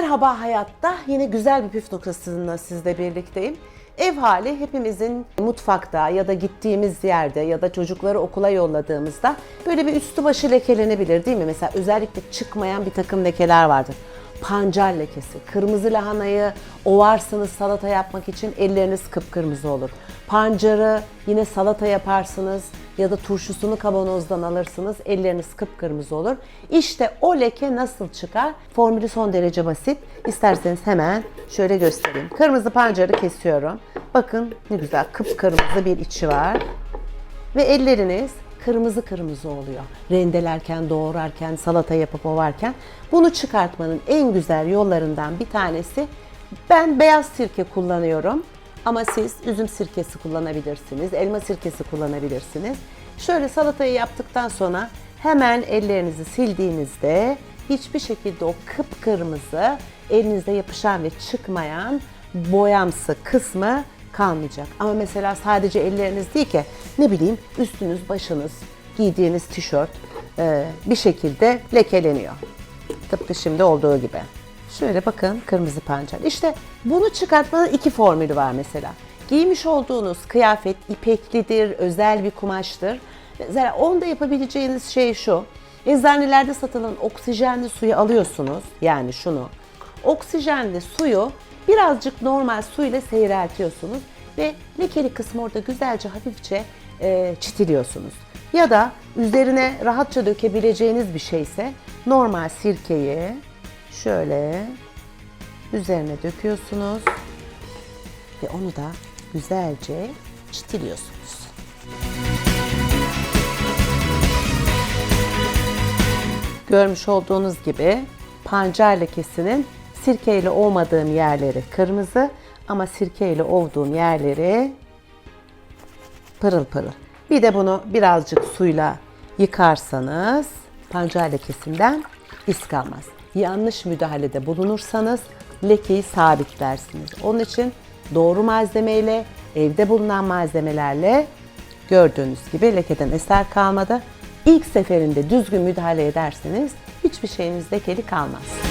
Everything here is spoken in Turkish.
Merhaba hayatta yine güzel bir püf noktasında sizle birlikteyim. Ev hali hepimizin mutfakta ya da gittiğimiz yerde ya da çocukları okula yolladığımızda böyle bir üstü başı lekelenebilir değil mi? Mesela özellikle çıkmayan bir takım lekeler vardır. Pancar lekesi, kırmızı lahanayı ovarsınız salata yapmak için elleriniz kıpkırmızı olur. Pancarı yine salata yaparsınız ya da turşusunu kavanozdan alırsınız elleriniz kıpkırmızı olur. İşte o leke nasıl çıkar? Formülü son derece basit. İsterseniz hemen şöyle göstereyim. Kırmızı pancarı kesiyorum. Bakın ne güzel kıpkırmızı bir içi var. Ve elleriniz kırmızı kırmızı oluyor. Rendelerken, doğrarken, salata yapıp ovarken. Bunu çıkartmanın en güzel yollarından bir tanesi ben beyaz sirke kullanıyorum. Ama siz üzüm sirkesi kullanabilirsiniz, elma sirkesi kullanabilirsiniz. Şöyle salatayı yaptıktan sonra hemen ellerinizi sildiğinizde hiçbir şekilde o kıpkırmızı elinizde yapışan ve çıkmayan boyamsı kısmı kalmayacak. Ama mesela sadece elleriniz değil ki ne bileyim üstünüz, başınız, giydiğiniz tişört e, bir şekilde lekeleniyor. Tıpkı şimdi olduğu gibi. Şöyle bakın kırmızı pancar. İşte bunu çıkartmanın iki formülü var mesela. Giymiş olduğunuz kıyafet ipeklidir, özel bir kumaştır. Mesela onda yapabileceğiniz şey şu. Eczanelerde satılan oksijenli suyu alıyorsunuz. Yani şunu. Oksijenli suyu birazcık normal su ile seyreltiyorsunuz ve lekeli kısmı orada güzelce hafifçe e, çitiliyorsunuz. Ya da üzerine rahatça dökebileceğiniz bir şeyse normal sirkeyi şöyle üzerine döküyorsunuz ve onu da güzelce çitiliyorsunuz. Görmüş olduğunuz gibi pancar lekesinin sirkeyle ovmadığım yerleri kırmızı ama sirkeyle ovduğum yerleri pırıl pırıl. Bir de bunu birazcık suyla yıkarsanız pancar lekesinden iz kalmaz. Yanlış müdahalede bulunursanız lekeyi sabitlersiniz. Onun için doğru malzemeyle, evde bulunan malzemelerle gördüğünüz gibi lekeden eser kalmadı. İlk seferinde düzgün müdahale ederseniz hiçbir şeyiniz lekeli kalmaz.